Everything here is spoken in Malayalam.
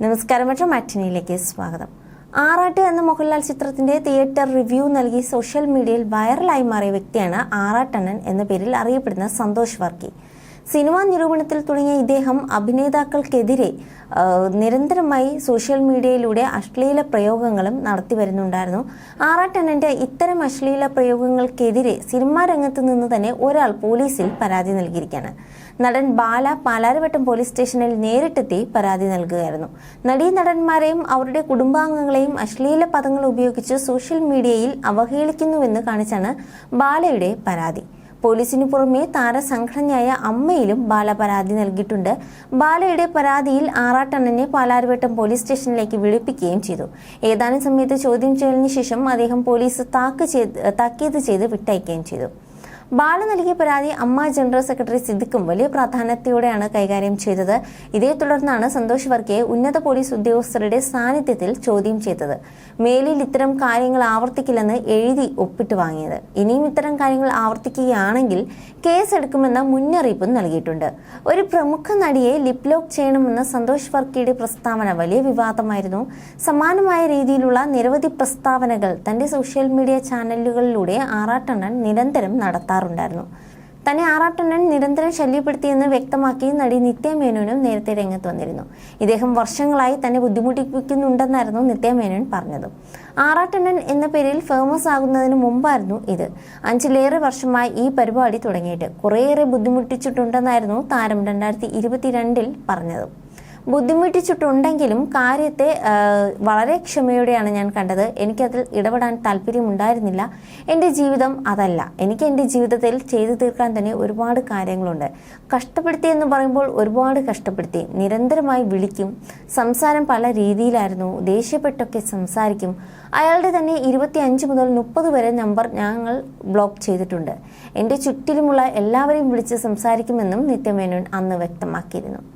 നമസ്കാരം മറ്റു മാറ്റിനിയിലേക്ക് സ്വാഗതം. ആറാട്ട് എന്ന മോഹൻലാൽ ചിത്രത്തിന്റെ തിയേറ്റർ റിവ്യൂ നൽകി സോഷ്യൽ മീഡിയയിൽ വൈറലായി മാറിയ വ്യക്തിയാണ് ആറാട്ടണ്ണൻ എന്ന പേരിൽ അറിയപ്പെടുന്ന സന്തോഷ് വർക്കി. സിനിമാ നിരൂപണത്തിൽ തുടങ്ങിയ ഇദ്ദേഹം അഭിനേതാക്കൾക്കെതിരെ നിരന്തരമായി സോഷ്യൽ മീഡിയയിലൂടെ അശ്ലീല പ്രയോഗങ്ങളും നടത്തി വരുന്നുണ്ടായിരുന്നു. ആറാട്ടണ്ണന്റെ ഇത്തരം അശ്ലീല പ്രയോഗങ്ങൾക്കെതിരെ സിനിമാ രംഗത്ത് നിന്ന് തന്നെ ഒരാൾ പോലീസിൽ പരാതി നൽകിയിരിക്കുകയാണ്. നടൻ ബാല പാലാരിവട്ടം പോലീസ് സ്റ്റേഷനിൽ നേരിട്ടെത്തി പരാതി നൽകുകയായിരുന്നു. നടീ നടന്മാരെയും അവരുടെ കുടുംബാംഗങ്ങളെയും അശ്ലീല പദങ്ങൾ ഉപയോഗിച്ച് സോഷ്യൽ മീഡിയയിൽ അവഹേളിക്കുന്നുവെന്ന് കാണിച്ചാണ് ബാലയുടെ പരാതി. പോലീസിനു പുറമെ താരസംഘടനയായ അമ്മയിലും ബാല പരാതി നൽകിയിട്ടുണ്ട്. ബാലയുടെ പരാതിയിൽ ആറാട്ടണ്ണനെ പാലാരിവട്ടം പോലീസ് സ്റ്റേഷനിലേക്ക് വിളിപ്പിക്കുകയും ചെയ്തു. ഏതാനും സമയത്ത് ചോദ്യം ചെയ്യലിന് ശേഷം അദ്ദേഹം പോലീസ് താക്ക് ചെയ്ത് താക്കീത് ചെയ്ത് വിട്ടയക്കുകയും ചെയ്തു. ബാല നൽകിയ പരാതി അമ്മ ജനറൽ സെക്രട്ടറി സിദ്ദിഖും വലിയ പ്രാധാന്യത്തോടെയാണ് കൈകാര്യം ചെയ്തത്. ഇതേ തുടർന്നാണ് സന്തോഷ് വർക്കിയെ ഉന്നത പോലീസ് ഉദ്യോഗസ്ഥരുടെ സാന്നിധ്യത്തിൽ ചോദ്യം ചെയ്തത്. മേലിൽ ഇത്തരം കാര്യങ്ങൾ ആവർത്തിക്കില്ലെന്ന് എഴുതി ഒപ്പിട്ട് വാങ്ങിയത്. ഇനിയും ഇത്തരം കാര്യങ്ങൾ ആവർത്തിക്കുകയാണെങ്കിൽ കേസ് എടുക്കുമെന്ന മുന്നറിയിപ്പും നൽകിയിട്ടുണ്ട്. ഒരു പ്രമുഖ നടിയെ ലിപ് ലോക്ക് ചെയ്യണമെന്ന സന്തോഷ് വർക്കിയുടെ പ്രസ്താവന വലിയ വിവാദമായിരുന്നു. സമാനമായ രീതിയിലുള്ള നിരവധി പ്രസ്താവനകൾ തന്റെ സോഷ്യൽ മീഡിയ ചാനലുകളിലൂടെ ആറാട്ടെണ്ണൻ നിരന്തരം നടത്താറുണ്ടായിരുന്നു തന്നെ ആറാട്ടണ്ണൻ നിരന്തരം ശല്യപ്പെടുത്തിയെന്ന് വ്യക്തമാക്കി നടി നിത്യ മേനോനും നേരത്തെ രംഗത്ത് വന്നിരുന്നു. ഇദ്ദേഹം വർഷങ്ങളായി തന്നെ ബുദ്ധിമുട്ടിപ്പിക്കുന്നുണ്ടെന്നായിരുന്നു നിത്യ മേനോൻ പറഞ്ഞത്. ആറാട്ടണ്ണൻ എന്ന പേരിൽ ഫേമസ് ആകുന്നതിന് മുമ്പായിരുന്നു ഇത്. അഞ്ചിലേറെ വർഷമായി ഈ പരിപാടി തുടങ്ങിയിട്ട് കുറേയേറെ ബുദ്ധിമുട്ടിച്ചിട്ടുണ്ടെന്നായിരുന്നു താരം രണ്ടായിരത്തി ഇരുപത്തിരണ്ടിൽ പറഞ്ഞത്. ബുദ്ധിമുട്ടിച്ചിട്ടുണ്ടെങ്കിലും കാര്യത്തെ വളരെ ക്ഷമയോടെയാണ് ഞാൻ കണ്ടത്. എനിക്കതിൽ ഇടപെടാൻ താല്പര്യമുണ്ടായിരുന്നില്ല. എന്റെ ജീവിതം അതല്ല. എനിക്ക് എന്റെ ജീവിതത്തിൽ ചെയ്തു തീർക്കാൻ തന്നെ ഒരുപാട് കാര്യങ്ങളുണ്ട്. കഷ്ടപ്പെടുത്തി എന്ന് പറയുമ്പോൾ ഒരുപാട് കഷ്ടപ്പെടുത്തി. നിരന്തരമായി വിളിക്കും. സംസാരം പല രീതിയിലായിരുന്നു. ദേഷ്യപ്പെട്ടൊക്കെ സംസാരിക്കും. അയാളുടെ തന്നെ ഇരുപത്തി അഞ്ച് മുതൽ മുപ്പത് വരെ നമ്പർ ഞങ്ങൾ ബ്ലോക്ക് ചെയ്തിട്ടുണ്ട്. എന്റെ ചുറ്റിലുമുള്ള എല്ലാവരെയും വിളിച്ച് സംസാരിക്കുമെന്നും നിത്യമേനോൻ അന്ന് വ്യക്തമാക്കിയിരുന്നു.